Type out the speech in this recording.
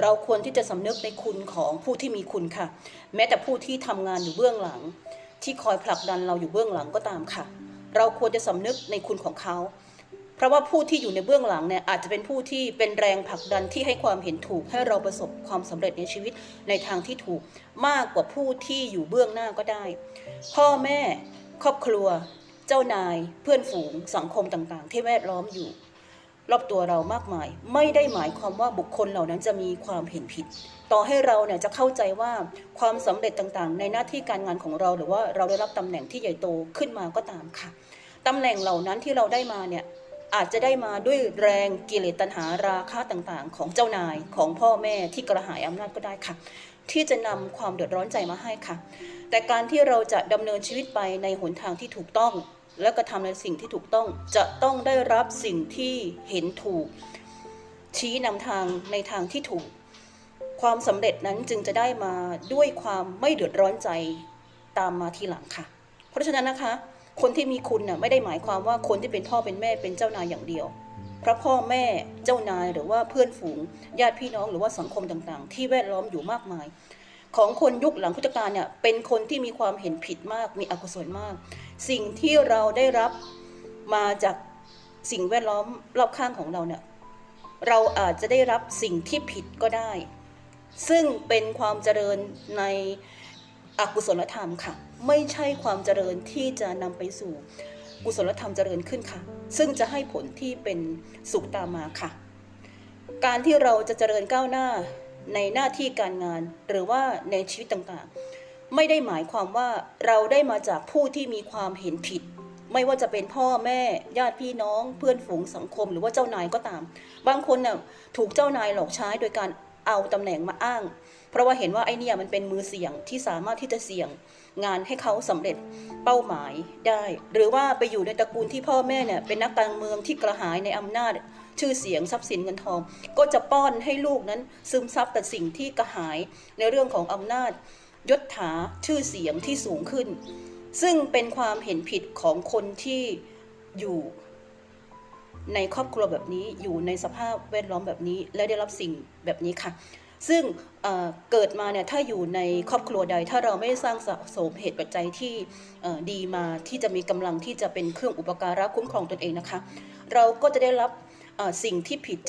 เราควรที่จะสำนึกในคุณของผู้ที่มีคุณค่ะ แม้แต่ผู้ที่ทำงานอยู่เบื้องหลัง ที่คอยผลักดันเราอยู่เบื้องหลังก็ตามค่ะ เราควรจะสำนึกในคุณของเขา เพราะว่าผู้ที่อยู่ในเบื้องหลังเนี่ยอาจจะเป็นผู้ที่เป็นแรงผลักดันที่ให้ความเห็นถูก ให้เราประสบความสำเร็จในชีวิตในทางที่ถูก มากกว่าผู้ที่อยู่เบื้องหน้าก็ได้ พ่อแม่ ครอบครัว เจ้านาย เพื่อนฝูง สังคมต่างๆ ที่แวดล้อมอยู่ รอบตัวเรามากมาย ไม่ได้หมายความว่าบุคคลเหล่านั้นจะมีความเห็นผิด ต่อให้เราเนี่ยจะเข้าใจว่าความสำเร็จต่างๆ ในหน้าที่การงานของเรา หรือว่าเราได้รับตำแหน่งที่ใหญ่โตขึ้นมาก็ตามค่ะตำแหน่งเหล่านั้นที่เราได้มาเนี่ยอาจจะได้มาด้วยแรงกิเลสตัณหาราคะต่างๆ ของเจ้านายของพ่อแม่ที่กระหายอำนาจก็ได้ค่ะ ที่จะนำความเดือดร้อนใจมาให้ค่ะ แต่การที่เราจะดำเนินชีวิตไปในหนทางที่ถูกต้อง และกระทำในสิ่งที่ถูกต้องจะต้องได้รับสิ่งที่เห็นถูก ชี้นำทางในทางที่ถูก ความสำเร็จนั้นจึงจะได้มาด้วยความไม่เดือดร้อนใจตามมาทีหลังค่ะ เพราะฉะนั้นนะคะ คนที่มีคุณน่ะไม่ได้หมายความว่าคนที่เป็นพ่อเป็นแม่เป็นเจ้านายอย่างเดียวพระพ่อแม่เจ้านายหรือว่าเพื่อนฝูง ญาติพี่น้องหรือว่าสังคมต่างๆ ที่แวดล้อมอยู่มากมาย ของคนยุคหลังพุทธกาลเนี่ยเป็นคนที่มีความเห็นผิดมาก มีอกุศลมาก สิ่งที่เราได้รับมาจากสิ่งแวดล้อมรอบข้างของเราเนี่ยเราอาจจะได้รับสิ่งที่ผิดก็ได้ ซึ่งเป็นความเจริญในอกุศลธรรมค่ะ ไม่ใช่ความเจริญที่จะนำไปสู่กุศลธรรมเจริญขึ้นค่ะ ซึ่งจะให้ผลที่เป็นสุขตามมาค่ะ การที่เราจะเจริญก้าวหน้า ในหน้าที่การงาน หรือว่าในชีวิตต่างๆ ไม่ได้หมายความว่าเราได้มาจากผู้ที่มีความเห็นผิด ไม่ว่าจะเป็นพ่อแม่ ญาติพี่น้อง เพื่อนฝูงสังคม หรือว่าเจ้านายก็ตาม บางคนน่ะถูกเจ้านายหลอกใช้โดยการ เอาตำแหน่งมาอ้าง เพราะว่าเห็นว่าไอเนี่ยมันเป็นมือเสี่ยงที่สามารถที่จะเสี่ยงงานให้เขาสำเร็จเป้าหมายได้ หรือว่าไปอยู่ในตระกูลที่พ่อแม่เนี่ยเป็นนักการเมืองที่กระหายในอำนาจ ชื่อเสียงทรัพย์สินเงินทอง ก็จะป้อนให้ลูกนั้นซึมซับแต่สิ่งที่กระหายในเรื่องของอำนาจยศถาชื่อเสียงที่สูงขึ้น ซึ่งเป็นความเห็นผิดของคนที่อยู่ ในครอบครัวแบบนี้อยู่ในสภาพแวดล้อมแบบนี้ และได้รับสิ่งแบบนี้ค่ะ ซึ่งเเกิดมาเนี่ยถ้าอยู่ในครอบครัวใด ถ้าเราไม่ได้สร้างสะสมเหตุปัจจัยที่ดีมาที่จะมีกำลังที่จะเป็นเครื่องอุปการะคุ้มครองตนเองนะคะ เราก็จะได้รับสิ่งที่ผิดจาก